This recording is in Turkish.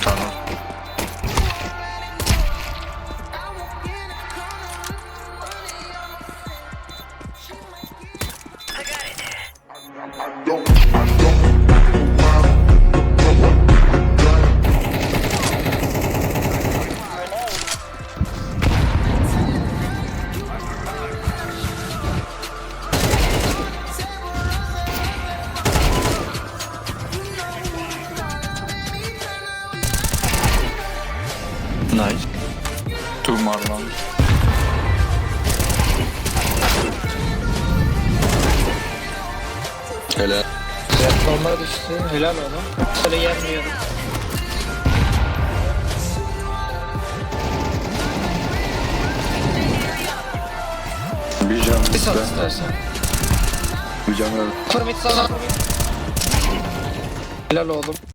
tunnel. Ultim var lan. Helal. Platforma düştü. Helal oğlum. Sarı yenmiyorum. Bir can Bir sal istersen. Bir can ver. Kurmit sana. Helal oğlum.